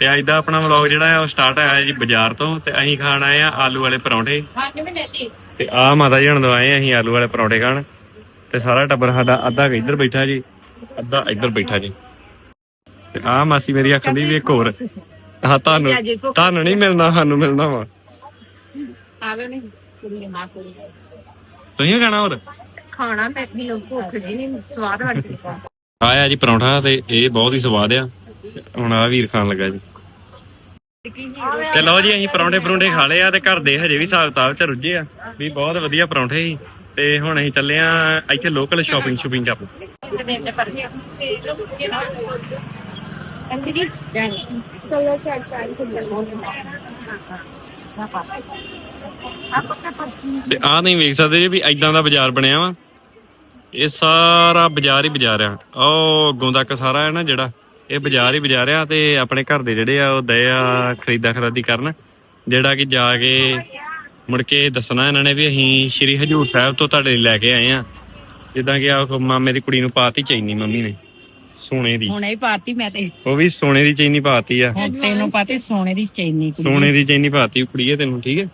ਤੇ ਅੱਜ ਦਾ ਆਪਣਾ ਵਲੌਗ ਜਿਹੜਾ ਹੈ ਉਹ ਸਟਾਰਟ ਹੋਇਆ ਜੀ ਬਾਜ਼ਾਰ ਤੋਂ ਤੇ ਅਸੀਂ ਖਾਣ ਆਏ ਆ ਆਲੂ ਵਾਲੇ ਪਰੌਂਠੇ। ਮੈਂ ਤੇ ਆ ਮਾਤਾ ਜੀ ਹੁਣ ਦਵਾਏ ਅਸੀਂ ਆਲੂ ਵਾਲੇ ਪਰੌਂਠੇ ਖਾਣ। ਤੇ ਸਾਰਾ ਟੱਬਰ ਸਾਡਾ ਅੱਧਾ ਕੁ ਇੱਧਰ ਬੈਠਾ ਜੀ ਅੱਧਾ ਇੱਧਰ ਬੈਠਾ ਜੀ। ਤੇ ਆ ਮਾਸੀ ਮੇਰੀ ਆਖਣ ਦੀ ਵੀ ਇੱਕ ਹੋਰ। ਆ ਤੁਹਾਨੂੰ ਤੁਹਾਨੂੰ ਨਹੀਂ ਮਿਲਣਾ ਸਾਨੂੰ ਮਿਲਣਾ ਵਾ। ਆ ਲੋ ਨਹੀਂ ਕੁੜੀ ਮਾਂ ਕੁੜੀ ਤੁਸੀਂ ਖਾਣਾ ਹੋਰ? ਖਾਣਾ ਤੇ ਵੀ ਲੋਕ ਭੁੱਖ ਜੀ ਨਹੀਂ ਸਵਾਦ ਵੱਡੀ। ਆਇਆ ਜੀ ਪਰੌਂਠਾ ਤੇ ਇਹ ਬਹੁਤ ਹੀ ਸਵਾਦ ਆ। ਹੁਣ ਆ ਵੀਰ ਖਾਣ ਲੱਗਾ ਜੀ। ਤੇ ਲਓ ਜੀ, ਅਸੀਂ ਪਰੌਂਠੇ ਪਰੌਂਠੇ ਖਾ ਲਏ ਆ ਤੇ ਘਰ ਦੇ ਹਜੇ ਵੀ ਹਿਸਾਬ ਕਿਤਾਬ ਚ ਰੁੱਝੇ ਆ। ਵੀ ਬਹੁਤ ਵਧੀਆ ਪਰੌਂਠੇ ਸੀ। ਤੇ ਹੁਣ ਅਸੀਂ ਚੱਲੇ ਆ ਇੱਥੇ ਲੋਕਲ ਸ਼ਾਪਿੰਗ ਸ਼ੂਪਿੰਗ ਕਰਨ ਤੇ ਆਹ ਨਹੀਂ ਵੇਖ ਸਕਦੇ ਜੀ ਵੀ ਐਦਾਂ ਦਾ ਬਾਜ਼ਾਰ ਬਣਿਆ ਵਾ। ਇਹ ਸਾਰਾ ਬਾਜ਼ਾਰ ਹੀ ਬਾਜ਼ਾਰ ਆ। ਉਹ ਅੱਗੋਂ ਤੱਕ ਸਾਰਾ ਹੈ ਨਾ ਜਿਹੜਾ। ਇਹ ਬਾਜ਼ਾਰ ਹੀ ਬਾਜ਼ਾਰ ਆ ਤੇ ਆਪਣੇ ਘਰ ਦੇ ਜਿਹੜੇ ਆ ਉਹ ਦਏ ਆ ਖਰੀਦਾ ਖਰਾਦੀ ਕਰਨ। ਜਿਹੜਾ ਕਿ ਜਾ ਕੇ ਮੁੜ ਕੇ ਦੱਸਣਾ ਇਹਨਾਂ ਨੇ ਵੀ ਅਸੀਂ ਸ਼੍ਰੀ ਹਜੂਰ ਸਾਹਿਬ ਤੋਂ ਤੁਹਾਡੇ ਲਈ ਲੈ ਕੇ ਆਏ ਆ। ਜਿੱਦਾਂ ਕਿ ਆ ਮਾਮੇ ਦੀ ਕੁੜੀ ਨੂੰ ਪਾਤੀ ਚੈਨੀ ਮੰਮੀ ਨੇ ਸੋਨੇ ਦੀ। ਹੁਣੇ ਹੀ ਪਾਤੀ ਮੈਂ ਤੇ। ਉਹ ਵੀ ਸੋਨੇ ਦੀ ਚੈਨੀ ਪਾਤੀ ਆ। ਤੈਨੂੰ ਪਾਤੀ ਸੋਨੇ ਦੀ ਚੈਨੀ ਸੋਨੇ ਦੀ ਚੈਨੀ ਪਾਤੀ ਕੁੜੀਏ ਤੈਨੂੰ ਠੀਕ ਹੈ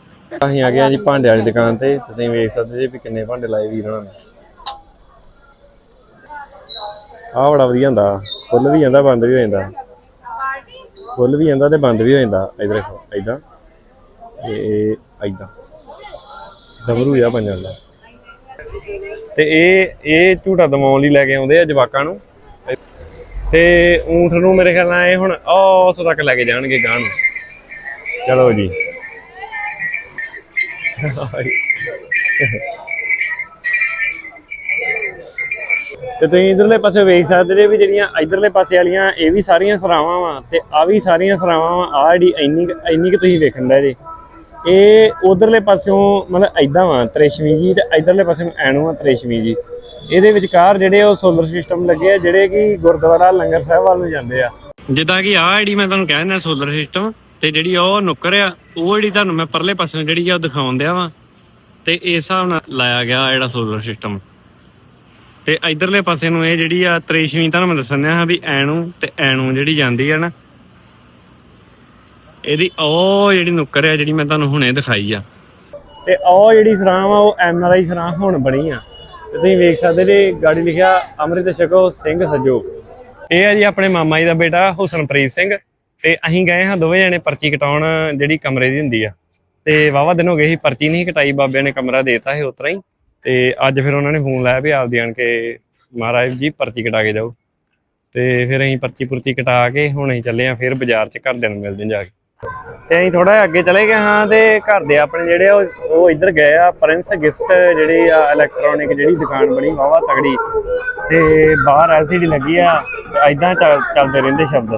ਅਸੀਂ ਆ ਗਏ ਜੀ ਭਾਂਡੇ ਵਾਲੀ ਦੁਕਾਨ ਤੇ ਤੁਸੀਂ ਵੇਖ ਸਕਦੇ ਜੀ ਵੀ ਕਿੰਨੇ ਭਾਂਡੇ ਲਾਏ ਵੀਰ ਉਹਨਾਂ ਨੇ। ਆਹ ਬੜਾ ਵਧੀਆ ਹੁੰਦਾ। ਫੁੱਲ ਵੀ ਜਾਂਦਾ, ਬੰਦ ਵੀ ਹੋ ਜਾਂਦਾ। ਫੁੱਲ ਵੀ ਜਾਂਦਾ ਤੇ ਬੰਦ ਵੀ ਹੋ ਜਾਂਦਾ। ਇਧਰ ਦੇਖੋ ਇਹ ਇਦਾਂ। ਡਬਰੂ ਆ ਬਣ ਜਾਂਦਾ। ਤੇ ਇਹ ਇਹ ਝੂਟਾ ਦਮਾਉਣ ਲਈ ਲੈ ਕੇ ਆਉਂਦੇ ਆ ਜਵਾਕਾਂ ਨੂੰ। ਤੇ ਊਂਠ ਨੂੰ ਮੇਰੇ ਖਿਆਲ ਨਾਲ ਇਹ ਹੁਣ ਉਸ ਤੱਕ ਲੈ ਕੇ ਜਾਣਗੇ ਗਾਂ ਨੂੰ। ਚਲੋ ਜੀ। ਤੇ ਤੁਸੀਂ ਇਧਰਲੇ ਪਾਸੇ ਵੇਖ ਸਕਦੇ ਜੇ ਵੀ ਜਿਹੜੀਆਂ ਇਧਰਲੇ ਪਾਸੇ ਵਾਲੀਆਂ, ਇਹ ਵੀ ਸਾਰੀਆਂ ਸਰਾਵਾਂ ਵਾ ਤੇ ਆ ਵੀ ਸਾਰੀਆਂ ਸਰਾਵਾਂ ਵਾ ਆ ਜਿਹੜੀ ਇੰਨੀ ਇੰਨੀ ਕਿ ਤੁਸੀਂ ਵੇਖਣ ਦਾ ਜੇ। ਇਹ ਉਧਰਲੇ ਪਾਸਿਓਂ ਮਤਲਬ ਐਦਾਂ ਵਾ, ਤ੍ਰੇਸ਼ਵੀ ਜੀ ਤੇ ਇਧਰਲੇ ਪਾਸੇ ਐਨੂੰ ਆ ਤ੍ਰੇਸ਼ਵੀ ਜੀ। ਇਹਦੇ ਵਿਚਕਾਰ ਜਿਹੜੇ ਉਹ ਸੋਲਰ ਸਿਸਟਮ ਲੱਗੇ ਆ, ਜਿਹੜੇ ਕਿ ਗੁਰਦੁਆਰਾ ਲੰਗਰ ਸਾਹਿਬ ਵੱਲ ਨੂੰ ਜਾਂਦੇ ਆ। ਜਿੱਦਾਂ ਕਿ ਆ ਜਿਹੜੀ ਮੈਂ ਤੁਹਾਨੂੰ ਕਹਿੰਦਾ ਸੋਲਰ ਸਿਸਟਮ ਤੇ ਜਿਹੜੀ ਉਹ ਨੁੱਕਰ ਆ, ਉਹ ਜਿਹੜੀ ਤੁਹਾਨੂੰ ਮੈਂ ਪਰਲੇ ਪਾਸੇ ਜਿਹੜੀ ਆ ਉਹ ਦਿਖਾਉਣ ਦਿਆ ਵਾ। ਤੇ ਇਸ ਹਿਸਾਬ ਨਾਲ ਲਾਇਆ ਗਿਆ ਜਿਹੜਾ ਸੋਲਰ ਸਿਸਟਮ ਤੇ ਇਧਰਲੇ ਪਾਸੇ ਨੂੰ ਇਹ ਜਿਹੜੀ ਆ ਤ੍ਰੇਸ਼ਵੀ, ਤੁਹਾਨੂੰ ਮੈਂ ਦੱਸਣ ਦਿਆ ਵੀ ਐਨੂੰ ਤੇ ਐਨੂੰ ਜਿਹੜੀ ਜਾਂਦੀ ਆ ਨਾ, ਇਹਦੀ ਉਹ ਜਿਹੜੀ ਨੁੱਕਰ ਆ ਜਿਹੜੀ ਮੈਂ ਤੁਹਾਨੂੰ ਹੁਣੇ ਦਿਖਾਈ ਆ। ਤੇ ਉਹ ਜਿਹੜੀ ਸਰਾਂ ਆ, ਉਹ ਐਨ ਆਰ ਆਈ ਸਰਾਂ ਹੁਣ ਬਣੀ ਆ। ਤੇ ਤੁਸੀਂ ਵੇਖ ਸਕਦੇ ਜੇ ਗਾੜੀ ਲਿਖਿਆ ਅੰਮ੍ਰਿਤ ਛਕੋ, ਸਿੰਘ ਸੱਜੋ। ਇਹ ਆ ਜੀ ਆਪਣੇ ਮਾਮਾ ਜੀ ਦਾ ਬੇਟਾ, ਹੁਸਨਪ੍ਰੀਤ ਸਿੰਘ। ਤੇ ਅਸੀਂ ਗਏ ਹਾਂ ਦੋਵੇਂ ਜਣੇ ਪਰਚੀ ਕਟਾਉਣ ਜਿਹੜੀ ਕਮਰੇ ਦੀ ਹੁੰਦੀ ਆ। ਤੇ ਵਾਵਾ ਦਿਨ ਹੋ ਗਏ ਸੀ, ਪਰਚੀ ਨਹੀਂ ਕਟਾਈ, ਬਾਬਿਆਂ ਨੇ ਕਮਰਾ ਦੇਤਾ ਸੀ ਉਤਰਾ ਹੀ। ਤੇ ਅੱਜ ਫਿਰ ਉਹਨਾਂ ਨੇ ਫੋਨ ਲਾਇਆ ਵੀ ਆਪਦੀ ਆਣ ਕੇ ਮਹਾਰਾਜ ਜੀ ਪਰਚੀ ਕਟਾ ਕੇ ਜਾਓ। ਤੇ ਫਿਰ ਅਸੀਂ ਪਰਚੀ ਪੁਰਚੀ ਕਟਾ ਕੇ ਹੁਣ ਅਸੀਂ ਚੱਲੇ ਆ ਫਿਰ ਬਾਜ਼ਾਰ 'ਚ ਘਰਦਿਆਂ ਨੂੰ ਮਿਲਦੇ ਜਾ ਕੇ। ਤੇ ਅਸੀਂ ਥੋੜਾ ਅੱਗੇ ਚਲੇ ਗਏ ਹਾਂ ਤੇ ਘਰ ਦੇ ਆਪਣੇ ਜਿਹੜੇ ਉਹ ਉਹ ਇੱਧਰ ਗਏ ਆ, ਪ੍ਰਿੰਸ ਗਿਫਟ ਜਿਹੜੀ ਆ ਇਲੈਕਟ੍ਰੋਨਿਕ ਜਿਹੜੀ ਦੁਕਾਨ ਬਣੀ ਵਾਵਾ ਤਗੜੀ ਤੇ ਬਾਹਰ ਐਲਸੀਡੀ ਲੱਗੀ ਆ ਐਦਾਂ ਚੱਲਦੇ ਰਹਿੰਦੇ ਸ਼ਬਦ।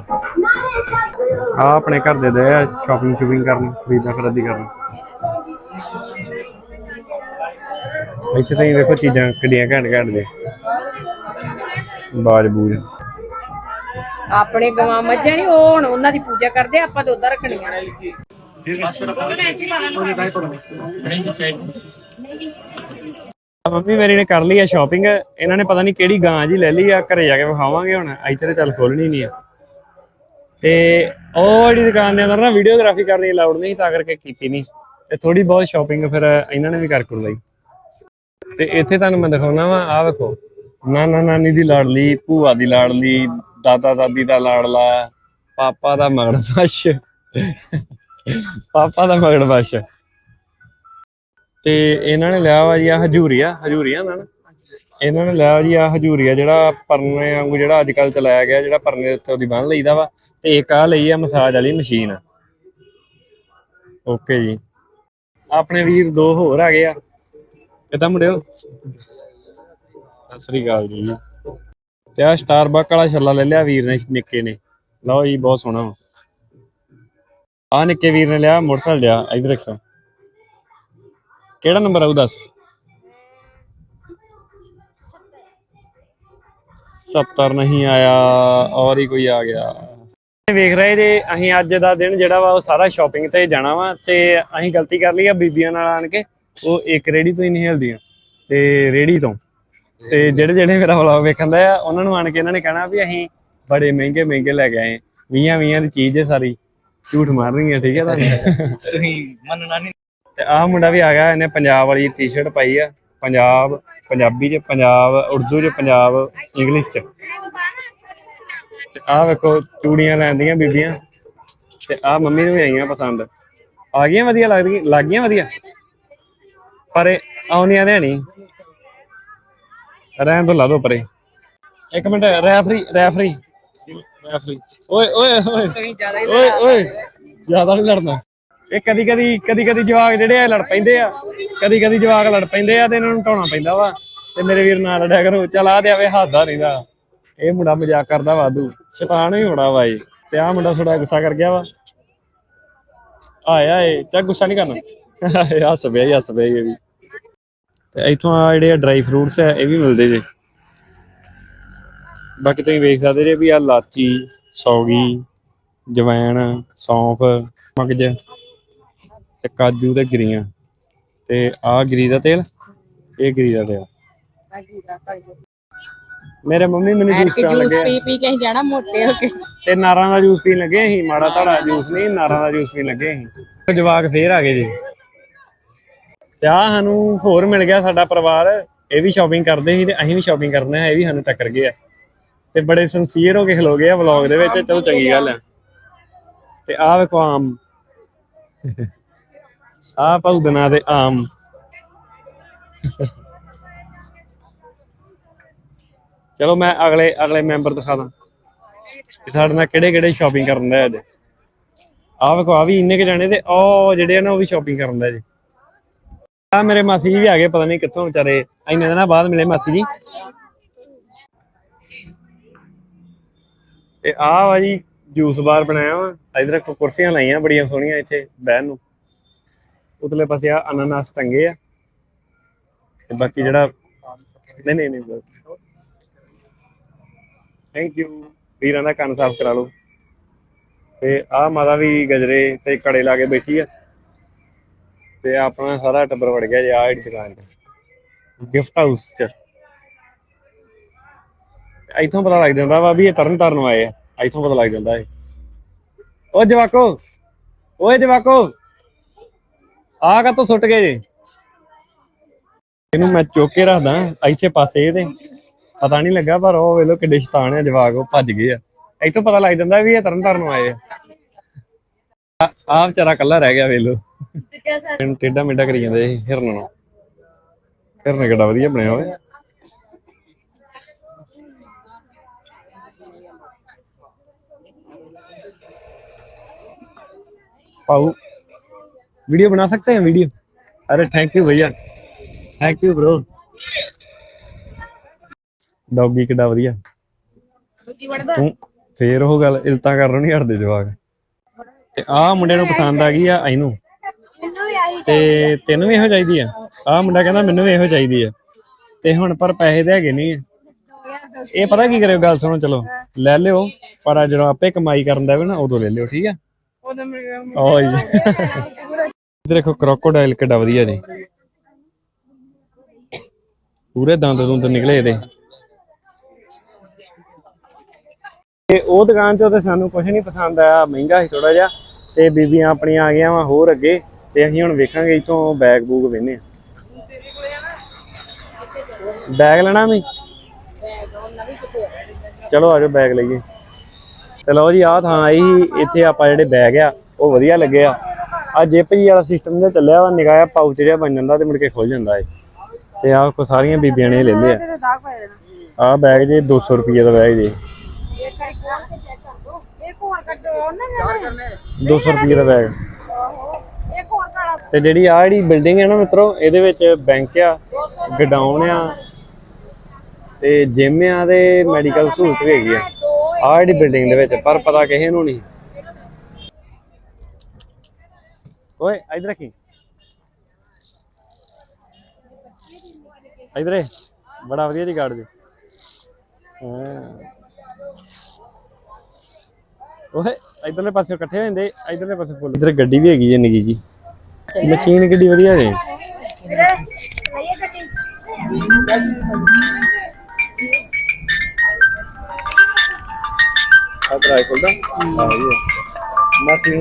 ਆ ਆਪਣੇ ਘਰ ਦੇ ਦੇ ਆ ਸ਼ਾਪਿੰਗ ਸ਼ੂਪਿੰਗ ਕਰਨ ਖਰੀਦਾ ਖਰੀਦੀ ਕਰਨ। ਇੱਥੇ ਤਾਂ ਵੇਖੋ ਚੀਜ਼ਾਂ ਕਿੱਡੀਆਂ ਘੈਂਟ ਘੈਂਟ ਦੇ ਬਾਜ ਬੂਜ। ਆਪਣੇ ਗਵਾਂ ਮੱਝਾਂ ਨਹੀਂ ਉਹ ਹੁਣ ਉਹਨਾਂ ਦੀ ਪੂਜਾ ਕਰਦੇ ਆਪਾਂ ਤਾਂ ਉਦਾਂ ਰੱਖਣੀਆਂ। ਮੰਮੀ ਮੇਰੀ ਨੇ ਕਰ ਲਈ ਆ ਸ਼ਾਪਿੰਗ ਇਹਨਾਂ ਨੇ ਪਤਾ ਨਹੀਂ ਕਿਹੜੀ ਗਾਂ ਜੀ ਲੈ ਲਈ ਆ ਘਰੇ ਜਾ ਕੇ ਵਿਖਾਵਾਂਗੇ ਹੁਣ ਇੱਥੇ ਤੇ ਚੱਲ ਖੋਲਣੀ ਨਹੀਂ ਆ। ਤੇ ਉਹ ਜਿਹੜੀ ਦੁਕਾਨ ਦੇ ਅੰਦਰ ਨਾ ਵੀਡੀਓਗ੍ਰਾਫੀ ਕਰਨੀ ਅਲਾਉਡ ਨਹੀਂ ਤਾਂ ਕਰਕੇ ਕੀਤੀ ਨਹੀਂ ਤੇ ਥੋੜੀ ਬਹੁਤ ਸ਼ਾਪਿੰਗ ਫਿਰ ਇਹਨਾਂ ਨੇ ਵੀ ਕਰ ਕਰ ਲਈ। ਤੇ ਇੱਥੇ ਤੁਹਾਨੂੰ ਮੈਂ ਦਿਖਾਉਣਾ ਵਾ ਆ ਵੇਖੋ। ਨਾਨਾ ਨਾਨੀ ਦੀ ਲਾੜਲੀ ਭੂਆ ਦੀ ਲਾੜਲੀ ਦਾਦਾ ਦਾਦੀ ਦਾ ਲਾੜਲਾ ਪਾਪਾ ਦਾ ਮਗੜਬਸ਼ ਪਾਪਾ ਦਾ ਮਗੜਬਸ਼ ਤੇ ਇਹਨਾਂ ਨੇ ਲਿਆ ਵਾ ਜੀ ਆ ਹਜੂਰੀਆ ਹਜੂਰੀਆ ਨਾਲ ਇਹਨਾਂ ਨੇ ਲਿਆ ਜੀ ਆ ਹਜੂਰੀਆ ਜਿਹੜਾ ਪਰਨੇ ਵਾਂਗੂ ਜਿਹੜਾ ਅੱਜ ਕੱਲ ਚਲਾਇਆ ਗਿਆ, ਜਿਹੜਾ ਪਰਨੇ ਦੇ ਉੱਤੇ ਉਹਦੀ ਬੰਨ ਲਈਦਾ ਵਾ। ਤੇ ਇੱਕ ਆ ਲਈ ਆ ਮਸਾਜ ਵਾਲੀ ਮਸ਼ੀਨ। ਓਕੇ ਜੀ। ਆਪਣੇ ਵੀਰ ਦੋ ਹੋਰ ਆ ਗਏ ਆ। ਕਿਦਾਂ ਮੁੰਡਿਓ? ਸਤਿ ਸ੍ਰੀ ਅਕਾਲ ਜੀ। ਤੇ ਆ ਸਟਾਰਬਕ ਵਾਲਾ ਛੱਲਾ ਲੈ ਲਿਆ ਵੀਰ ਨੇ, ਨਿੱਕੇ ਨੇ। ਲਓ ਜੀ, ਬਹੁਤ ਸੋਹਣਾ ਆ ਨਿੱਕੇ ਵੀਰ ਨੇ ਲਿਆ, ਮੋਟਰਸਾਈਕਲ ਲਿਆ ਇਧਰ ਰੱਖੋ ਕਿਹੜਾ ਨੰਬਰ ਆਊ, ਦੱਸ? 70 ਨਹੀਂ ਆਇਆ, ਔਰ ਹੀ ਕੋਈ ਆ ਗਿਆ। ਵੇਖ ਰਹੇ ਜੇ, ਅਸੀਂ ਅੱਜ ਦਾ ਦਿਨ ਜਿਹੜਾ ਵਾ, ਉਹ ਸਾਰਾ ਸ਼ਾਪਿੰਗ ਤੇ ਜਾਣਾ ਵਾ, ਤੇ ਅਸੀਂ ਗਲਤੀ ਕਰ ਲਈ ਆ ਬੀਬੀਆਂ ਨਾਲ ਆਣ ਕੇ। ਉਹ ਇੱਕ ਰੇੜੀ ਤੋਂ ਹੀ ਨਹੀਂ ਹਿਲਦੀਆਂ ਤੇ ਰੇੜੀ ਤੋਂ। ਤੇ ਜਿਹੜੇ ਜਿਹੜੇ ਮੇਰਾ ਵਲੌਗ ਵੇਖਣ ਦਾ ਆ ਉਹਨਾਂ ਨੂੰ ਆਣ ਕੇ ਇਹਨਾਂ ਨੇ ਕਹਿਣਾ ਵੀ ਅਸੀਂ ਬੜੇ ਮਹਿੰਗੇ ਮਹਿੰਗੇ ਲੈ ਕੇ ਆਏ ਵੀਆਂ ਵੀਆਂ ਦੀ ਚੀਜ਼ ਹੈ ਸਾਰੀ। ਝੂਠ ਮਾਰਨੀ ਹੈ ਠੀਕ ਹੈ ਤੁਹਾਨੂੰ ਤੁਸੀਂ ਮੰਨਣਾ ਨਹੀਂ। ਤੇ ਆਹ ਮੁੰਡਾ ਵੀ ਆ ਗਿਆ ਇਹਨੇ ਪੰਜਾਬ ਵਾਲੀ ਟੀ-ਸ਼ਰਟ ਪਾਈ ਆ। ਪੰਜਾਬ ਪੰਜਾਬੀ ਚ ਪੰਜਾਬ ਉਰਦੂ ਚ ਪੰਜਾਬ ਇੰਗਲਿਸ਼ ਚ। ਤੇ ਆਹ ਵੇਖੋ ਚੂੜੀਆਂ ਲੈਂਦੀਆਂ ਬੀਬੀਆਂ। ਤੇ ਆਹ ਮੰਮੀ ਨੂੰ ਵੀ ਆਈਆਂ ਪਸੰਦ। ਆ ਗਈਆਂ ਵਧੀਆ ਲੱਗਦੀਆਂ ਲੱਗ ਗਈਆਂ ਵਧੀਆ? ਪਰ ਆਉਂਦੀਆਂ ਤੇ ਨਹੀਂ। ਰਹਿਣ ਤੋਂ ਲਾ ਦੋ ਪਰੇ। ਇੱਕ ਮਿੰਟ ਰੈਫਰੀ ਰੈਫਰੀ ਰੈਫਰੀ ਓਏ ਓਏ ਓਏ। ਤੁਸੀਂ ਜ਼ਿਆਦਾ ਹੀ ਓਏ ਓਏ ਜ਼ਿਆਦਾ ਨਹੀਂ ਲੜਨਾ। ਇਹ ਕਦੀ ਕਦੀ ਕਦੀ ਕਦੀ ਜਵਾਕ ਜਿਹੜੇ ਆ ਲੜ ਪੈਂਦੇ ਆ। ਕਦੀ ਕਦੀ ਜਵਾਕ ਲੜ ਪੈਂਦੇ ਆ ਤੇ ਇਹਨਾਂ ਨੂੰ ਢਾਉਣਾ ਪੈਂਦਾ ਵਾ। ਤੇ ਮੇਰੇ ਵੀਰ ਨਾਲ ਲੜਿਆ ਕਰੋ। ਚਲ ਆ ਦੇ ਆਵੇ ਹੱਸਦਾ ਰਹਿੰਦਾ ਇਹ ਮੁੰਡਾ ਮਜ਼ਾਕ ਕਰਦਾ ਵਾਧੂ। ਸ਼ੈਤਾਨ ਵੀ ਬੜਾ ਵਾ ਇਹ। ਤੇ ਆ ਮੁੰਡਾ ਥੋੜਾ ਗੁੱਸਾ ਕਰ ਗਿਆ ਵਾ। ਆਏ ਆਏ ਚੱਲ ਗੁੱਸਾ ਨਹੀਂ ਕਰਨਾ। ਹੱਸ ਪਿਆ ਹੀ ਹੱਸ ਪਿਆ ਹੀ ਇਹ ਵੀ। ਤੇ ਇੱਥੋਂ ਆ ਜਿਹੜੇ ਡਰਾਈ ਫਰੂਟਸ ਆ ਇਹ ਵੀ ਮਿਲਦੇ ਜੇ। ਬਾਕੀ ਤੁਸੀਂ ਵੇਖ ਸਕਦੇ ਜੇ ਵੀ ਆ ਲਾਚੀ ਸੌਗੀ ਜਵੈਣ ਸੌਂਫ ਮਗਜ ਤੇ ਕਾਜੂ ਤੇ ਗਰੀਆਂ। ਤੇ ਆ ਗਰੀ ਦਾ ਤੇਲ ਇਹ ਗਰੀ ਦਾ ਤੇਲ। ਮੇਰੇ ਮੰਮੀ ਮੈਨੂੰ ਜੂਸ ਜੂਸ ਲੱਗੇ ਆ। ਪੀ ਪੀ ਕੇ ਅਸੀਂ ਜਾਣਾ ਮੋਟੇ ਹੋ ਕੇ। ਤੇ ਨਾਰਾਂ ਦਾ ਜੂਸ ਪੀਣ ਲੱਗੇ ਸੀ ਮਾੜਾ ਧਾੜਾ ਜੂਸ ਨਹੀਂ ਨਾਰਾਂ ਦਾ ਜੂਸ ਪੀਣ ਲੱਗੇ ਸੀ ਜਵਾਕ ਫੇਰ ਆ ਗਏ ਜੀ। ਤੇ ਆਹ ਸਾਨੂੰ ਹੋਰ ਮਿਲ ਗਿਆ ਸਾਡਾ ਪਰਿਵਾਰ, ਇਹ ਵੀ ਸ਼ਾਪਿੰਗ ਕਰਦੇ ਸੀ ਤੇ ਅਸੀਂ ਵੀ ਸ਼ਾਪਿੰਗ ਕਰਨਾ ਹਾਂ, ਇਹ ਵੀ ਸਾਨੂੰ ਟੱਕਰ ਗਏ ਆ। ਤੇ ਬੜੇ ਸਿੰਸੀਅਰ ਹੋ ਕੇ ਖਲੋ ਗਏ ਆ ਵਲੌਗ ਦੇ ਵਿੱਚ, ਚਲੋ ਚੰਗੀ ਗੱਲ ਹੈ ਤੇ ਆਹ ਵੇਖੋ ਆਮ। ਆਹ ਭੌਦਨਾ ਦੇ ਆਮ। ਚਲੋ ਮੈਂ ਅਗਲੇ ਅਗਲੇ ਮੈਂਬਰ ਦਿਖਾ ਦਾਂ ਕਿ ਸਾਡੇ ਨਾਲ ਕਿਹੜੇ ਕਿਹੜੇ ਸ਼ਾਪਿੰਗ ਕਰਨ ਦਾ ਅੱਜ। ਆਹ ਵੇਖੋ ਆ ਵੀ ਇੰਨੇ ਕੇ ਜਾਣੇ ਤੇ ਉਹ ਜਿਹੜੇ ਆ ਨਾ, ਉਹ ਵੀ ਸ਼ਾਪਿੰਗ ਕਰਨ ਦਾ ਜੀ। ਆ ਮੇਰੇ ਮਾਸੀ ਜੀ ਵੀ ਆ ਗਏ, ਪਤਾ ਨਹੀਂ ਕਿੱਥੋਂ ਵਿਚਾਰੇ। ਇੰਨੇ ਦਿਨਾਂ ਬਾਅਦ ਮਿਲੇ ਮਾਸੀ ਜੀ। ਤੇ ਆਹ ਵਾ ਜੀ, ਜੂਸ ਬਾਰ ਬਣਾਇਆ ਵਾ। ਇਧਰ ਕੁਰਸੀਆਂ ਲਾਈਆਂ, ਬੜੀਆਂ ਸੋਹਣੀਆਂ ਇੱਥੇ, ਬਹਿਣ ਨੂੰ। ਉਤਲੇ ਪਾਸੇ ਆ ਅਨਾਨਾਸ ਟੰਗੇ ਆ। ਤੇ ਬਾਕੀ ਜਿਹੜਾ ਨਹੀਂ ਨਹੀਂ ਨਹੀਂ ਥੈਂਕ ਯੂ ਵੀਰਾਂ ਦਾ ਕੰਨ ਸਾਫ਼ ਕਰਾ ਲਓ। ਤੇ ਆਹ ਮਾਤਾ ਵੀ ਗਜਰੇ ਤੇ ਕੜੇ ਲਾ ਕੇ ਬੈਠੀ ਆ। ਤੇ ਆਪਣਾ ਸਾਰਾ ਟੱਬਰ ਵੜ ਗਿਆ ਜੀ, ਆਹ ਜਿਹੜੀ ਦੁਕਾਨ ਤੇ ਗਿਫਟ ਹਾਊਸ ਚ। ਇੱਥੋਂ ਪਤਾ ਲੱਗ ਜਾਂਦਾ ਵਾ ਵੀ ਇਹ ਤਰਨ ਤਾਰਨ ਆਏ ਆ। ਇੱਥੋਂ ਪਤਾ ਲੱਗ ਜਾਂਦਾ ਇਹ। ਓ ਜਵਾਕੋ, ਓਏ ਜਵਾਕੋ। ਆ ਕਾ ਤੋਂ ਸੁੱਟ ਗਏ ਜੀ? ਇਹਨੂੰ ਮੈਂ ਚੁੱਕ ਕੇ ਰੱਖਦਾ, ਇੱਥੇ ਪਾਸੇ ਇਹਦੇ। ਪਤਾ ਨਹੀਂ ਲੱਗਾ, ਪਰ ਉਹ ਵੇਲੋ ਕਿੱਡੇ ਸ਼ੈਤਾਨ ਆ ਜਵਾਕ, ਉਹ ਭੱਜ ਗਏ ਆ। ਇੱਥੋਂ ਪਤਾ ਲੱਗ ਜਾਂਦਾ ਵੀ ਇਹ ਤਰਨ ਤਾਰਨ ਆਏ ਆ। ਆ ਵਿਚਾਰਾ ਕੱਲਾ ਰਹਿ ਗਿਆ ਵੇਲੋ ਇਹਨੂੰ ਟੇਡਾ ਮੇਡਾ ਕਰੀ ਜਾਂਦੇ ਇਹ ਹਿਰਨ ਨੂੰ ਹਿਰਨ ਕਿੱਡਾ ਵਧੀਆ ਬਣਿਆ ਹੋਇਆ पाऊ वीडियो बना सकते हैं वीडियो अरे थैंक यू भैया थैंक यू ब्रो ਡੌਗੀ ਕਿੱਡਾ ਵਧੀਆ ਤੂੰ ਫੇਰ ਉਹ ਗੱਲ ਇਲਤਾਂ ਕਰਨ ਨਹੀਂ ਹਟਦੇ ਜਵਾਕ ਤੇ ਆਹ ਮੁੰਡੇ ਨੂੰ ਪਸੰਦ ਆ ਗਈ ਆ ਇਹਨੂੰ ਮੈਨੂੰ ਵੀ ਆਹੀ ਤੇ ਤੈਨੂੰ ਵੀ ਇਹੋ ਚਾਹੀਦੀ ਆ? ਆਹ ਮੁੰਡਾ ਕਹਿੰਦਾ ਮੈਨੂੰ ਵੀ ਇਹੋ ਚਾਹੀਦੀ ਆ। ਤੇ ਹੁਣ ਪਰ ਪੈਸੇ ਦੇ ਹੈਗੇ ਨਹੀਂ ਆ। ਇਹ ਪਤਾ ਕੀ ਕਰਿਓ ਗੱਲ ਸੁਣੋ ਚਲੋ। ਲੈ ਲਿਓ ਪਰ ਜਦੋਂ ਆਪੇ ਕਮਾਈ ਕਰਨ ਦਾ ਨਾ ਉਦੋਂ ਲੈ ਲਿਓ ਠੀਕ ਆ? ਉਦੋਂ ਮੇਰੇ ਓਏ। ਇਧਰ ਦੇਖੋ ਕ੍ਰੋਕੋਡਾਈਲ ਕਿੱਡਾ ਵਧੀਆ ਜੀ। ਪੂਰੇ ਦੰਦ ਦੁੰਦ ਨਿਕਲੇ ਇਹਦੇ। ਤੇ ਉਹ ਦੁਕਾਨ ਚੋਂ ਤੇ ਸਾਨੂੰ ਕੁਝ ਨਹੀਂ ਪਸੰਦ ਆਇਆ। ਮਹਿੰਗਾ ਸੀ ਥੋੜਾ ਜਿਹਾ। ਤੇ ਬੀਬੀਆਂ ਆਪਣੀਆਂ ਆ ਗਈਆਂ ਵਾ ਹੋਰ ਅੱਗੇ। ਤੇ ਅਸੀਂ ਹੁਣ ਵੇਖਾਂਗੇ ਇਥੋਂ ਬੈਗ ਬੂਗ ਵੇਨੇ ਆ ਬੈਗ ਲੈਣਾ ਵੀ? ਚਲੋ ਆਜੋ ਬੈਗ ਲਈਏ। ਤੇ ਲਓ ਜੀ ਆਹ ਥਾਂ ਆਈ ਸੀ, ਇੱਥੇ ਆਪਾਂ ਜਿਹੜੇ ਬੈਗ ਆ ਉਹ ਵਧੀਆ ਲੱਗੇ ਆ। ਆ ਜਿਪ ਜੀ ਵਾਲਾ ਸਿਸਟਮ ਜਿਹਾ ਚੱਲਿਆ ਵਾ ਨਿਗਾਹ ਪਾਊਚ ਜਿਹਾ ਬਣ ਜਾਂਦਾ ਤੇ ਮੁੜ ਕੇ ਖੁੱਲ ਜਾਂਦਾ ਏ। ਤੇ ਆਹ ਕੋ ਸਾਰੀਆਂ ਬੀਬੀਆਂ ਨੇ ਲੈ ਲਿਆ ਆਹ ਬੈਗ ਜੇ 200 ਰੁਪਏ ਦਾ ਬੈਗ ਜੇ। ਇੱਕ ਹੋਰ ਕੱਢੋ ਉਹਨਾਂ ਨੇ 200 ਰੁਪਏ ਦਾ ਬੈਗ ਤੇ ਜਿਹੜੀ ਆ ਜਿਹੜੀ ਬਿਲਡਿੰਗ ਹੈ ਨਾ ਮਿੱਤਰੋ, ਇਹਦੇ ਵਿੱਚ ਬੈਂਕ ਆ ਗਡਾਊਨ ਆ ਤੇ ਜਿਮ ਆ ਤੇ ਮੈਡੀਕਲ ਸਹੂਲਤ ਵੀ ਹੈਗੀ ਆ। ਆ ਜਿਹੜੀ ਬਿਲਡਿੰਗ ਦੇ ਵਿੱਚ, ਪਰ ਪਤਾ ਕਿਸੇ ਨੂੰ ਨਹੀਂ। ਓਏ, ਇਧਰ ਰੱਖੀ। ਇਧਰੇ, ਬੜਾ ਵਧੀਆ ਜੀ ਗਾਰਡ ਜੀ ਹਾਂ। ਓਏ, ਇਧਰਲੇ ਪਾਸੇ ਇਕੱਠੇ ਹੋ ਜਾਂਦੇ, ਇਧਰਲੇ ਪਾਸੇ ਫੁੱਲ। ਇਧਰ ਗੱਡੀ ਵੀ ਹੈਗੀ ਜੇ ਨਿੱਕੀ ਜੀ ਮਸ਼ੀਨ ਕਿੱਡੀ ਵਧੀਆ ਜੇ। ਆ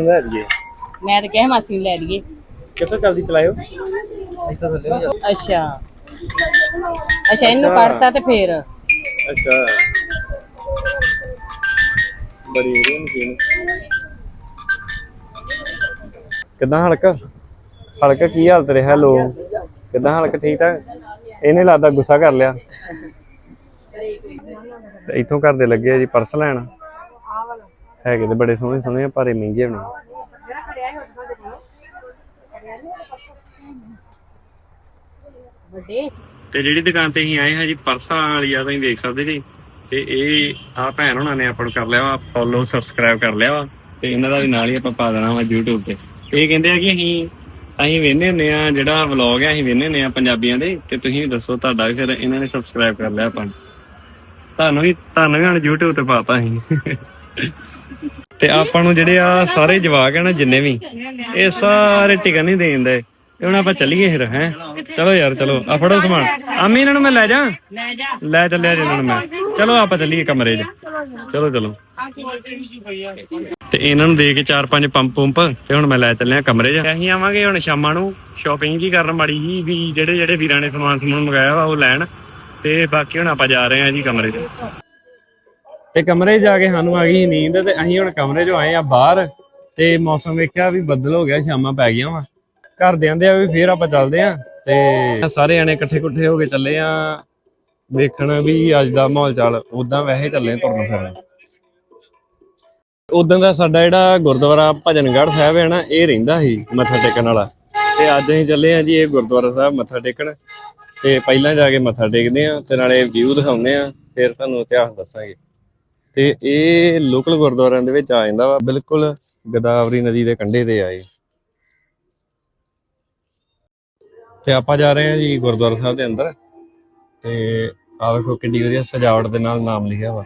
ਲੈ ਲਈਏ। ਮੈਂ ਤਾਂ ਕਿਹਾ ਮਾਸੀ ਨੂੰ ਲੈ ਲਈਏ। ਕਿੱਥੋਂ ਜਲਦੀ ਚਲਾਇਓ? ਅੱਛਾ। ਅੱਛਾ ਇਹਨੂੰ ਕੱਢਤਾ ਤੇ ਫੇਰ। ਅੱਛਾ। ਬੜੀ ਵਧੀਆ ਮਸ਼ੀਨ। ਕਿੱਦਾਂ ਹਲਕਾ? ਹਲਕਾ ਕੀ ਹਾਲ ਤੇਰੇ ਹੈਲੋ ਕਿੱਦਾਂ ਹਲਕਾ ਠੀਕ ਠਾਕ? ਇਹਨੇ ਲੱਗਦਾ ਗੁੱਸਾ ਕਰ ਲਿਆ। ਤੇ ਇੱਥੋਂ ਕਰਦੇ ਲੱਗੇ ਆ ਜੀ ਪਰਸ ਲੈਣ। ਹੈਗੇ ਤੇ ਬੜੇ ਸੋਹਣੇ ਸੋਹਣੇ ਆ ਪਰ ਇਹ ਮਹਿੰਗੇ ਹੋਣੇ। ਵੱਡੇ। ਤੇ ਜਿਹੜੀ ਦੁਕਾਨ ਤੇ ਅਸੀਂ ਆਏ ਹਾਂ ਜੀ ਪਰਸਾਂ ਵਾਲੀ ਆ ਤੁਸੀਂ ਦੇਖ ਸਕਦੇ ਜੀ। ਤੇ ਇਹ ਆ ਭੈਣ ਹੁਣਾਂ ਨੇ ਆਪਾਂ ਨੂੰ ਕਰ ਲਿਆ ਵਾ ਫੋਲੋ ਸਬਸਕ੍ਰਾਈਬ ਕਰ ਲਿਆ ਵਾ। ਤੇ ਇਹਨਾਂ ਦਾ ਵੀ ਨਾਲ ਹੀ ਆਪਾਂ ਪਾ ਦੇਣਾ ਵਾ YouTube ਤੇ। ਇਹ ਕਹਿੰਦੇ ਆ ਕਿ ਅਸੀਂ ਅਸੀਂ ਵੇਖਦੇ ਹੁੰਦੇ ਆ, ਜਿਹੜਾ ਵਲੌਗ ਆ ਅਸੀਂ ਵੇਖਦੇ ਹੁੰਦੇ ਆ ਪੰਜਾਬੀਆਂ ਦੇ, ਤੇ ਤੁਸੀਂ ਵੀ ਦੱਸੋ ਤੁਹਾਡਾ ਵੀ ਫਿਰ ਇਹਨਾਂ ਨੇ ਸਬਸਕ੍ਰਾਈਬ ਕਰ ਲਿਆ ਆਪਾਂ। ਤੁਹਾਨੂੰ ਵੀ ਤੁਹਾਨੂੰ ਵੀ ਹੁਣ YouTube ਤੇ ਪਾਤਾ ਅਸੀਂ। ਤੇ ਆਪਾਂ ਨੂੰ ਜਿਹੜੇ ਆ ਸਾਰੇ ਜਵਾਕ ਆ ਨਾ, ਜਿੰਨੇ ਵੀ, ਇਹ ਸਾਰੇ ਟਿਕਣ ਨਹੀਂ ਦੇਂਦੇ ਤੇ ਹੁਣ ਆਪਾਂ ਚੱਲੀਏ ਫਿਰ, ਹੈ? ਚਲੋ ਯਾਰ, ਚਲੋ। ਆ ਫੜੋ ਸਮਾਨ। ਆਮੀ, ਇਹਨਾਂ ਨੂੰ ਮੈਂ ਲੈ ਜਾ। ਲੈ ਜਾ ਲੈ ਚੱਲਿਆ ਜੀ ਇਹਨਾਂ ਨੂੰ ਮੈਂ। ਚਲੋ, ਆਪਾਂ ਚੱਲੀਏ ਕਮਰੇ 'ਚ। ਚਲੋ ਚਲੋ। ਤੇ ਇਹਨਾਂ ਨੂੰ ਦੇ ਕੇ ਚਾਰ ਪੰਜ ਪੰਪ ਪੰਪ, ਤੇ ਹੁਣ ਮੈਂ ਲੈ ਚੱਲਿਆ ਕਮਰੇ 'ਚ। ਅਸੀਂ ਆਵਾਂਗੇ ਹੁਣ ਸ਼ਾਮਾਂ ਨੂੰ। ਸ਼ਾਪਿੰਗ ਜੀ ਕਰਨ ਮਾੜੀ ਜੀ ਵੀ ਜਿਹੜੇ ਜਿਹੜੇ ਵੀਰਾਂ ਨੇ ਸਮਾਨ, ਸਮੂਨ ਮੰਗਾਇਆ ਵਾ, ਉਹ ਲੈਣ। ਤੇ ਬਾਕੀ ਹੁਣ ਆਪਾਂ ਜਾ ਰਹੇ ਹਾਂ ਜੀ ਕਮਰੇ 'ਚ। ਤੇ ਕਮਰੇ 'ਚ ਜਾ ਕੇ ਸਾਨੂੰ ਆ ਗਈ ਨੀਂਦ ਤੇ ਅਸੀਂ ਹੁਣ ਕਮਰੇ 'ਚੋਂ ਆਏ ਆ ਬਾਹਰ। ਤੇ ਮੌਸਮ ਵੇਖਿਆ ਵੀ ਬੱਦਲ ਹੋ ਗਿਆ, ਸ਼ਾਮਾਂ ਪੈ ਗਈਆਂ ਵਾ। ਘਰ ਦੇ ਆਂਦੇ ਆ ਵੀ ਫੇਰ ਆਪਾਂ ਚੱਲਦੇ ਆ ਤੇ ਸਾਰੇ ਜਣੇ ਇਕੱਠੇ ਕੁੱਠੇ ਹੋ ਕੇ ਚੱਲੇ ਆ ਵੇਖਣ ਵੀ ਅੱਜ ਦਾ ਮਾਹੌਲ ਚਾਲ ਉਦਾਂ ਵੈਸੇ ਚੱਲੇ ਤੁਰਨ ਫਿਰਨ। ਉਦੋਂ ਦਾ ਸਾਡਾ ਜਿਹੜਾ ਗੁਰਦੁਆਰਾ ਭਜਨਗੜ੍ਹ ਸਾਹਿਬ ਹੈ ਨਾ, ਇਹ ਰਹਿੰਦਾ ਸੀ ਮੱਥਾ ਟੇਕਣ ਵਾਲਾ। ਤੇ ਅੱਜ ਅਸੀਂ ਚੱਲੇ ਆ ਜੀ ਇਹ ਗੁਰਦੁਆਰਾ ਸਾਹਿਬ ਮੱਥਾ ਟੇਕਣ। ਤੇ ਪਹਿਲਾਂ ਜਾ ਕੇ ਮੱਥਾ ਟੇਕਦੇ ਆ ਤੇ ਨਾਲੇ ਵਿਊ ਦਿਖਾਉਂਦੇ ਆ, ਫਿਰ ਤੁਹਾਨੂੰ ਇਤਿਹਾਸ ਦੱਸਾਂਗੇ। ਤੇ ਇਹ ਲੋਕਲ ਗੁਰਦੁਆਰਿਆਂ ਦੇ ਵਿੱਚ ਆ ਜਾਂਦਾ ਵਾ, ਬਿਲਕੁਲ ਗੋਦਾਵਰੀ ਨਦੀ ਦੇ ਕੰਢੇ ਤੇ ਆਏ ਤੇ ਆਪਾਂ ਜਾ ਰਹੇ ਹਾਂ ਜੀ ਗੁਰਦੁਆਰਾ ਸਾਹਿਬ ਦੇ ਅੰਦਰ। ਤੇ ਆ ਵੇਖੋ ਕਿੰਨੀ ਵਧੀਆ ਸਜਾਵਟ ਦੇ ਨਾਲ ਨਾਮ ਲਿਖਿਆ ਵਾ।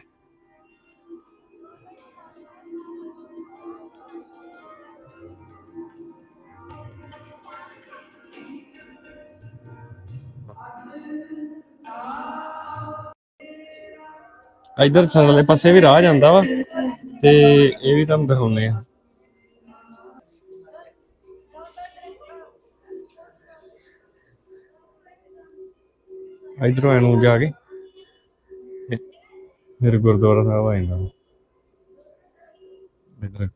ਇਧਰ ਸਰਲੇ ਪਾਸੇ ਵੀ ਰਾਹ ਜਾਂਦਾ ਵਾ, ਤੇ ਇਹ ਵੀ ਤੁਹਾਨੂੰ ਦਿਖਾਉਨੇ ਆ ਇਧਰੋਂ ਐਨੂੰ ਜਾ ਕੇ। ਫਿਰ ਗੁਰਦੁਆਰਾ ਸਾਹਿਬ ਆ ਜਾਂਦਾ। ਇਧਰ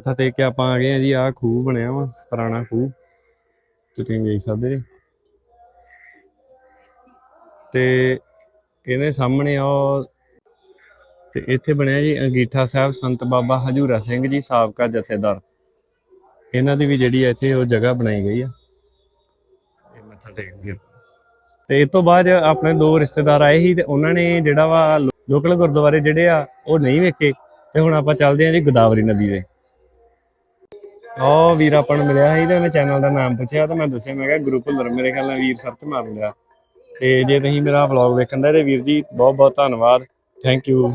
ਮੱਥਾ ਟੇਕ ਕੇ ਆਪਾਂ ਆ ਗਏ ਆ ਜੀ, ਆਹ ਖੂਹ ਬਣਿਆ ਵਾ, ਪੁਰਾਣਾ ਖੂਹ। ਤੁਸੀਂ ਵੇਖ ਸਕਦੇ ਜੀ। ਤੇ ਇਹਦੇ ਸਾਹਮਣੇ ਉਹ ਤੇ ਇੱਥੇ ਬਣਿਆ ਜੀ ਅੰਗੀਠਾ ਸਾਹਿਬ ਸੰਤ ਬਾਬਾ ਹਜੂਰਾ ਸਿੰਘ ਜੀ ਸਾਬਕਾ ਜਥੇਦਾਰ। ਇਹਨਾਂ ਦੀ ਵੀ ਜਿਹੜੀ ਇੱਥੇ ਉਹ ਜਗ੍ਹਾ ਬਣਾਈ ਗਈ ਆ। ਇਹ ਮੱਥਾ ਟੇਕ ਕੇ ਤੇ ਇਸ ਤੋਂ ਬਾਅਦ ਆਪਣੇ ਦੋ ਰਿਸ਼ਤੇਦਾਰ ਆਏ ਸੀ ਤੇ ਉਹਨਾਂ ਨੇ ਜਿਹੜਾ ਵਾ ਲੋਕਲ ਗੁਰਦੁਆਰੇ ਜਿਹੜੇ ਆ ਉਹ ਨਹੀਂ ਵੇਖੇ। ਤੇ ਹੁਣ ਆਪਾਂ ਚੱਲਦੇ ਹਾਂ ਜੀ ਗੋਦਾਵਰੀ ਨਦੀ ਦੇ। ਉਹ ਵੀਰ ਆਪਾਂ ਨੂੰ ਮਿਲਿਆ ਸੀ ਤੇ ਉਹਨੇ ਚੈਨਲ ਦਾ ਨਾਮ ਪੁੱਛਿਆ ਤਾਂ ਮੈਂ ਦੱਸਿਆ ਮੈਂ ਕਿਹਾ ਗਰੁੱਪ ਹੁਲਰ ਮੇਰੇ ਖਿਆਲ ਨਾਲ ਵੀਰ ਸਰਚ ਮਾਰ ਲਿਆ ਤੇ ਜੇ ਤੁਸੀਂ ਮੇਰਾ ਵਲੌਗ ਵੇਖਣ ਦਾ ਤੇ ਵੀਰ ਜੀ, ਬਹੁਤ ਬਹੁਤ ਧੰਨਵਾਦ। ਥੈਂਕ ਯੂ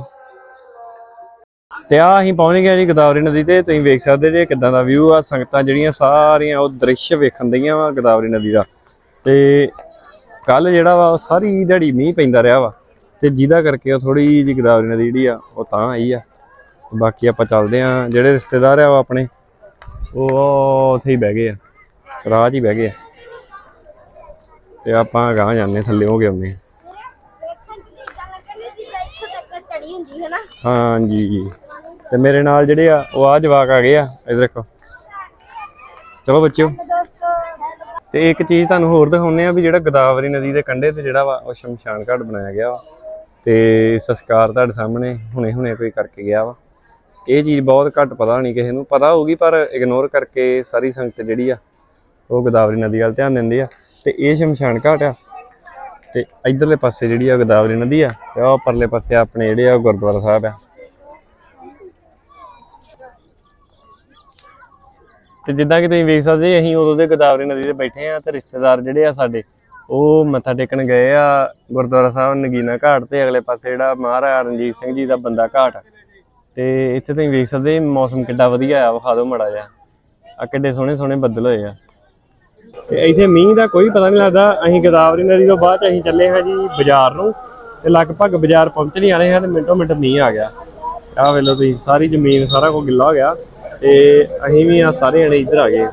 ਤੇ ਆ ਅਸੀਂ ਪਹੁੰਚ ਗਏ ਜੀ ਗੋਦਾਵਰੀ ਨਦੀ ਤੇ, ਤੁਸੀਂ ਵੇਖ ਸਕਦੇ ਜੇ ਕਿਦਾਂ ਦਾ ਵਿਊ ਆ, ਸੰਗਤਾਂ ਜਿਹੜੀਆਂ ਸਾਰੀਆਂ ਉਹ ਦ੍ਰਿਸ਼ ਵੇਖਣ ਦਈਆਂ ਵਾ ਗੋਦਾਵਰੀ ਨਦੀ ਦਾ। ਤੇ ਕੱਲ ਜਿਹੜਾ ਵਾ, ਉਹ ਸਾਰੀ ਦਿਹਾੜੀ ਮੀਂਹ ਪੈਂਦਾ ਰਿਹਾ ਵਾ। ਤੇ ਜਿਹਦਾ ਕਰਕੇ ਉਹ ਥੋੜੀ ਜਿਹੀ ਗੋਦਾਵਰੀ ਨਦੀ ਜਿਹੜੀ ਆ, ਉਹ ਤਾਂ ਆਈ ਆ। ਬਾਕੀ ਆਪਾਂ ਚੱਲਦੇ ਆ, ਜਿਹੜੇ ਰਿਸ਼ਤੇਦਾਰ ਆ ਉਹ ਆਪਣੇ, ਉਹ ਉੱਥੇ ਹੀ ਬਹਿ ਗਏ ਆ। ਰਾਜ ਹੀ ਬਹਿ ਗਏ ਆ। ਤੇ ਆਪਾਂ ਗਾਂ ਜਾਂਦੇ ਥੱਲੇ ਹੋ ਗਏ ਆਉਂਦੇ ਆ। ਜੀ। ਤੇ ਮੇਰੇ ਨਾਲ ਜਿਹੜੇ ਆ, ਉਹ ਆ ਜਵਾਕ ਆ ਗਏ ਆ, ਇਧਰ ਦੇਖੋ। ਚਲੋ ਬੱਚਿਓ। ਤੇ ਇੱਕ ਚੀਜ਼ ਤੁਹਾਨੂੰ ਹੋਰ ਦਿਖਾਉਂਦੇ ਆ ਵੀ ਜਿਹੜਾ ਗੋਦਾਵਰੀ ਨਦੀ ਦੇ ਕੰਢੇ ਤੇ ਜਿਹੜਾ ਵਾ, ਉਹ ਸ਼ਮਸ਼ਾਨ ਘਾਟ ਬਣਾਇਆ ਗਿਆ ਵਾ। ਤੇ ਸੰਸਕਾਰ ਤੁਹਾਡੇ ਸਾਹਮਣੇ ਹੁਣੇ ਹੁਣੇ ਕੋਈ ਕਰਕੇ ਗਿਆ ਵਾ। ਇਹ ਚੀਜ਼ ਬਹੁਤ ਘੱਟ ਪਤਾ ਨਹੀਂ ਕਿਸੇ ਨੂੰ। ਪਤਾ ਹੋਊਗੀ, ਪਰ ਇਗਨੋਰ ਕਰਕੇ ਸਾਰੀ ਸੰਗਤ ਜਿਹੜੀ ਆ, ਉਹ ਗੋਦਾਵਰੀ ਨਦੀ ਵੱਲ ਧਿਆਨ ਦਿੰਦੀ ਆ। ਤੇ ਇਹ ਸ਼ਮਸ਼ਾਨ ਘਾਟ ਆ। ਤੇ ਇਧਰਲੇ ਪਾਸੇ ਜਿਹੜੀ ਆ ਗੋਦਾਵਰੀ ਨਦੀ ਆ ਤੇ ਉਹ ਪਰਲੇ ਪਾਸੇ ਆਪਣੇ ਜਿਹੜੇ ਆ ਗੁਰਦੁਆਰਾ ਸਾਹਿਬ ਆ। ਤੇ ਜਿੱਦਾਂ ਕਿ ਤੁਸੀਂ ਵੇਖ ਸਕਦੇ ਅਸੀਂ ਉਦੋਂ ਦੇ ਗੋਦਾਵਰੀ ਨਦੀ ਤੇ ਬੈਠੇ ਆ ਤੇ ਰਿਸ਼ਤੇਦਾਰ ਜਿਹੜੇ ਆ ਸਾਡੇ, ਉਹ ਮੱਥਾ ਟੇਕਣ ਗਏ ਆ ਗੁਰਦੁਆਰਾ ਸਾਹਿਬ ਨਗੀਨਾ ਘਾਟ ਤੇ ਅਗਲੇ ਪਾਸੇ ਜਿਹੜਾ ਮਹਾਰਾਜਾ ਰਣਜੀਤ ਸਿੰਘ ਜੀ ਦਾ ਬੰਦਾ ਘਾਟ ਤੇ ਇੱਥੇ ਤੁਸੀਂ ਵੇਖ ਸਕਦੇ ਮੌਸਮ ਕਿੱਡਾ ਵਧੀਆ ਆ, ਵਿਖਾ ਦਿਓ ਮੜਾ ਜਿਹਾ। ਆ ਕਿੱਡੇ ਸੋਹਣੇ ਸੋਹਣੇ ਬੱਦਲ ਹੋਏ ਆ। ਤੇ ਇੱਥੇ ਮੀਂਹ ਦਾ ਕੋਈ ਪਤਾ ਨਹੀਂ ਲੱਗਦਾ। ਅਸੀਂ ਗੋਦਾਵਰੀ ਨਦੀ ਤੋਂ ਬਾਅਦ ਅਸੀਂ ਚੱਲੇ ਹਾਂ ਜੀ ਬਾਜ਼ਾਰ ਨੂੰ ਤੇ ਲਗਭਗ ਬਾਜ਼ਾਰ ਪਹੁੰਚਣ ਹੀ ਵਾਲੇ ਹਾਂ ਤੇ ਮਿੰਟੋ ਮਿੰਟ ਮੀਂਹ ਆ ਗਿਆ। ਆਹ ਵੇਖ ਤੁਸੀਂ, ਸਾਰੀ ਜ਼ਮੀਨ, ਸਾਰਾ ਕੁਝ ਗਿੱਲਾ ਹੋ ਗਿਆ ਤੇ ਅਸੀਂ ਵੀ ਆ ਸਾਰੇ ਜਣੇ ਇੱਧਰ ਆ ਗਏ।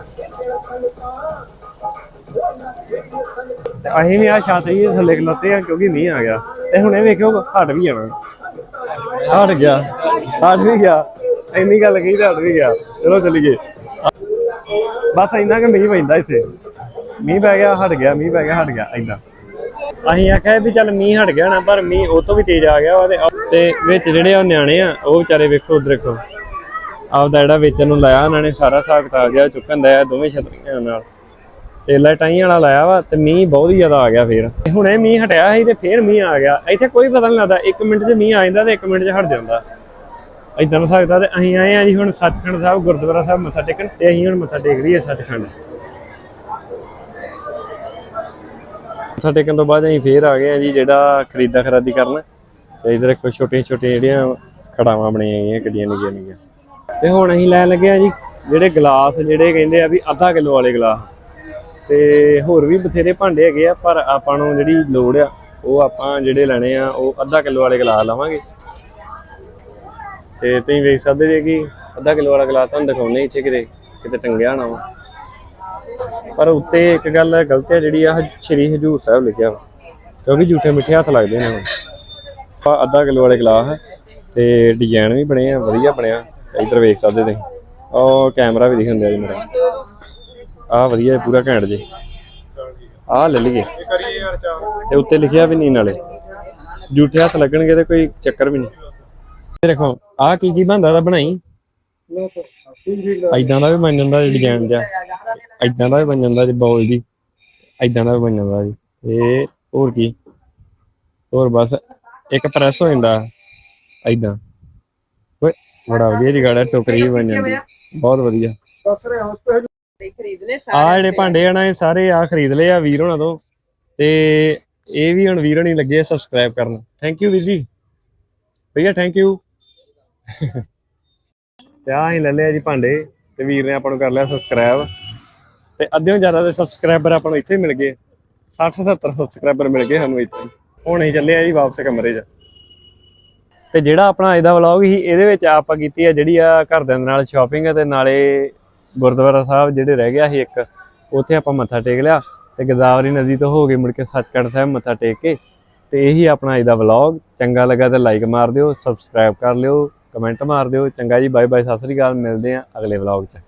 ਤੇ ਅਸੀਂ ਵੀ ਆ ਛਾਤੇ ਹੀ ਥੱਲੇ ਖਲੋਤੇ ਆ ਕਿਉਂਕਿ ਮੀਂਹ ਆ ਗਿਆ। ਤੇ ਹੁਣ ਇਹ ਵੇਖਿਓ, ਹਟ ਵੀ ਜਾਣਾ। ਹਟ ਗਿਆ, ਹਟ ਵੀ ਗਿਆ। ਇੰਨੀ ਗੱਲ ਕਹੀ ਤਾਂ ਹਟ ਵੀ ਗਿਆ। ਚਲੋ ਚੱਲੀਏ। ਬਸ ਇੰਨਾ ਕਿ ਮੀਂਹ ਪੈਂਦਾ ਇੱਥੇ। ਮੀਂਹ ਪੈ ਗਿਆ, ਹਟ ਗਿਆ, ਮੀਂਹ ਪੈ ਗਿਆ, ਹਟ ਗਿਆ ਇੰਨਾ ਅਸੀਂ ਆਖਿਆ ਵੀ ਚੱਲ ਮੀਂਹ ਹਟ ਗਿਆ ਨਾ ਪਰ ਮੀਂਹ ਉਹ ਤੋਂ ਵੀ ਤੇਜ਼ ਆ ਗਿਆ ਵਾ ਤੇ ਤੇ ਵਿੱਚ ਜਿਹੜੇ ਉਹ ਨਿਆਣੇ ਆ, ਉਹ ਵਿਚਾਰੇ ਵੇਖੋ ਉਧਰ ਦੇਖੋ। ਆਪਦਾ ਜਿਹੜਾ ਵੇਚਣ ਨੂੰ ਲਾਇਆ, ਉਹਨਾਂ ਨੇ ਸਾਰਾ ਹਿਸਾਬ ਕਿਤਾਬ ਜਿਹਾ ਚੁੱਕਣ ਦਾ ਦੋਵੇਂ ਛਤਰੀਆਂ ਨਾਲ। ਤੇ ਲਾਈਟਾਂ ਵਾਲਾ ਲਾਇਆ ਵਾ ਤੇ ਮੀਂਹ ਬਹੁਤ ਹੀ ਜ਼ਿਆਦਾ ਆ ਗਿਆ ਫੇਰ। ਤੇ ਹੁਣੇ ਮੀਂਹ ਹਟਿਆ ਸੀ ਤੇ ਫੇਰ ਮੀਂਹ ਆ ਗਿਆ। ਇੱਥੇ ਕੋਈ ਪਤਾ ਨਹੀਂ ਲੱਗਦਾ 1 ਮਿੰਟ 'ਚ ਮੀਂਹ ਆ ਜਾਂਦਾ ਤੇ 1 ਮਿੰਟ 'ਚ ਹਟ ਜਾਂਦਾ। ਇਦਾਂ ਹੋ ਸਕਦਾ ਤੇ ਅਸੀਂ ਆਏ ਆ ਜੀ ਹੁਣ ਸੱਚਖੰਡ ਸਾਹਿਬ, ਗੁਰਦੁਆਰਾ ਸਾਹਿਬ ਮੱਥਾ ਟੇਕਣ ਤੇ ਅਸੀਂ ਹੁਣ ਮੱਥਾ ਟੇਕ ਲਈਏ ਸੱਚਖੰਡ। ਮੱਥਾ ਟੇਕਣ ਤੋਂ ਬਾਅਦ ਅਸੀਂ ਫੇਰ ਆ ਗਏ ਆ ਜੀ ਜਿਹੜਾ ਖਰੀਦਾ ਖਰਾਦੀ ਕਰਨ। ਤੇ ਇਧਰ ਇੱਕ ਛੋਟੀਆਂ ਛੋਟੀਆਂ ਜਿਹੜੀਆਂ ਖੜਾਵਾਂ ਬਣੀਆਂ ਗਈਆਂ ਕਿੱਡੀਆਂ ਨਿੱਕੀਆਂ ਨਿੱਕੀਆਂ ਤੇ ਹੁਣ ਅਸੀਂ ਲੈਣ ਲੱਗੇ ਆ ਜੀ ਜਿਹੜੇ ਗਲਾਸ, ਜਿਹੜੇ ਕਹਿੰਦੇ ਆ ਵੀ ਅੱਧਾ ਕਿਲੋ ਵਾਲੇ ਗਲਾਸ। ਤੇ ਹੋਰ ਵੀ ਬਥੇਰੇ ਭਾਂਡੇ ਹੈਗੇ ਆ, ਪਰ ਆਪਾਂ ਨੂੰ ਜਿਹੜੀ ਲੋੜ ਆ, ਉਹ ਆਪਾਂ ਜਿਹੜੇ ਲੈਣੇ ਆ, ਉਹ ਅੱਧਾ ਕਿਲੋ ਵਾਲੇ ਗਲਾਸ ਲਵਾਂਗੇ। ਤੇ ਤੁਸੀਂ ਵੇਖ ਸਕਦੇ ਜੇ ਕਿ ਅੱਧਾ ਕਿਲੋ ਵਾਲਾ ਗਲਾਸ ਤੁਹਾਨੂੰ ਦਿਖਾਉਣੇ ਇੱਥੇ ਕਿਤੇ ਕਿਤੇ ਟੰਗਿਆ ਹੋਣਾ ਵਾ। ਪਰ ਉੱਤੇ ਇੱਕ ਗੱਲ ਗਲਤ ਹੈ, ਜਿਹੜੀ ਆ ਸ਼੍ਰੀ ਹਜੂਰ ਸਾਹਿਬ ਲਿਖਿਆ ਵਾ। ਕਿਉਂਕਿ ਝੂਠੇ ਮਿੱਠੇ ਹੱਥ ਲੱਗਦੇ ਨੇ ਹੁਣ। ਅੱਧਾ ਕਿਲੋ ਵਾਲੇ ਗਲਾਸ ਤੇ ਡਿਜ਼ਾਈਨ ਵੀ ਬਣੇ ਆ, ਵਧੀਆ ਬਣਿਆ। ਇੱਧਰ ਵੇਖ ਸਕਦੇ ਤੁਸੀਂ। ਉਹ ਕੈਮਰਾ ਵੀ ਦਿਖਾਉਂਦਾ ਜੀ ਮੇਰਾ। ਆਹ ਵਧੀਆ ਪੂਰਾ ਘੈਂਟ ਜੀ। ਆਹ ਲੈ ਲਈਏ। ਤੇ ਉੱਤੇ ਲਿਖਿਆ ਵੀ ਨਹੀਂ ਨਾਲੇ ਝੂਠੇ ਹੱਥ ਲੱਗਣਗੇ ਤੇ ਕੋਈ ਚੱਕਰ ਵੀ ਨਹੀਂ। ਦੇਖੋ, ਆਹ ਕੀ ਕੀ ਬੰਦਾ ਦਾ ਬਣਾਈ? ਐਦਾਂ ਦਾ ਵੀ ਬਣ ਜਾਂਦਾ ਡਿਜ਼ਾਈਨ ਜਿਹਾ ਐਦਾਂ ਦਾ ਵੀ ਬਣ ਜਾਂਦਾ ਜੀ ਬੋਲ ਦੀ। ਐਦਾਂ ਦਾ ਵੀ ਬਣ ਜਾਂਦਾ ਜੀ। ਇਹ ਹੋਰ ਕੀ? ਹੋਰ ਬਸ ਇੱਕ ਪ੍ਰੈਸ ਹੋ ਜਾਂਦਾ ਐਦਾਂ ਓਏ, ਬੜਾ ਵਧੀਆ ਜਗਾੜ ਹੈ ਟੋਕਰੀ ਬਣ ਜਾਂਦੀ। ਬਹੁਤ ਵਧੀਆ। ਖਰੀਦ ਲੈ ਆ ਜਿਹੜੇ ਭਾਂਡੇ ਆ ਨਾ, ਇਹ ਸਾਰੇ ਆ ਖਰੀਦ ਲਏ ਆ ਵੀਰ ਹੋਣਾ ਤੋਂ। ਤੇ ਇਹ ਵੀ ਹੁਣ ਵੀਰ ਹੋਣੀ ਲੱਗੇ ਸਬਸਕ੍ਰਾਈਬ ਕਰਨ। ਥੈਂਕ ਯੂ ਵੀਰ ਜੀ। ਭਈਆ ਥੈਂਕ ਯੂ ਤੇ ਆ ਹੀ ਲੈ ਲਿਆ ਜੀ ਭਾਂਡੇ ਤੇ ਵੀਰ ਨੇ ਆਪਾਂ ਨੂੰ ਕਰ ਲਿਆ ਸਬਸਕ੍ਰਾਈਬ ਤੇ ਅੱਧਿਓਂ ਜ਼ਿਆਦਾ ਦੇ ਸਬਸਕ੍ਰਾਈਬਰ ਆਪਾਂ ਨੂੰ ਇੱਥੇ ਮਿਲ ਗਏ। 60 70 ਸਬਸਕ੍ਰਾਈਬਰ ਮਿਲ ਗਏ ਸਾਨੂੰ ਇੱਥੇ। ਹੁਣ ਹੀ ਚੱਲੇ ਆ ਜੀ ਵਾਪਸ ਕਮਰੇ 'ਚ। ਤੇ ਜਿਹੜਾ ਆਪਣਾ ਇਹਦਾ ਵਲੌਗ ਸੀ, ਇਹਦੇ ਵਿੱਚ ਆਪਾਂ ਕੀਤੀ ਆ ਜਿਹੜੀ ਆ ਘਰਦਿਆਂ ਦੇ ਨਾਲ ਸ਼ਾਪਿੰਗ ਤੇ ਨਾਲੇ ਗੁਰਦੁਆਰਾ ਸਾਹਿਬ ਜਿਹੜੇ ਰਹਿ ਗਿਆ ਸੀ ਇੱਕ, ਉੱਥੇ ਆਪਾਂ ਮੱਥਾ ਟੇਕ ਲਿਆ। ਤੇ ਗੋਦਾਵਰੀ ਨਦੀ ਤੋਂ ਹੋ ਕੇ ਮੁੜ ਕੇ ਸੱਚਖੰਡ ਸਾਹਿਬ ਮੱਥਾ ਟੇਕ ਕੇ। ਤੇ ਇਹੀ ਆਪਣਾ ਅੱਜ ਦਾ ਵਲੌਗ ਚੰਗਾ ਲੱਗਾ ਤਾਂ ਲਾਈਕ ਮਾਰ ਦਿਓ ਸਬਸਕ੍ਰਾਈਬ ਕਰ ਲਿਓ। ਕਮੈਂਟ ਮਾਰ ਦਿਓ। ਚੰਗਾ ਜੀ ਬਾਏ ਬਾਏ ਸਤਿ ਸ੍ਰੀ ਅਕਾਲ, ਮਿਲਦੇ ਆ ਅਗਲੇ ਵਲੌਗ 'ਚ।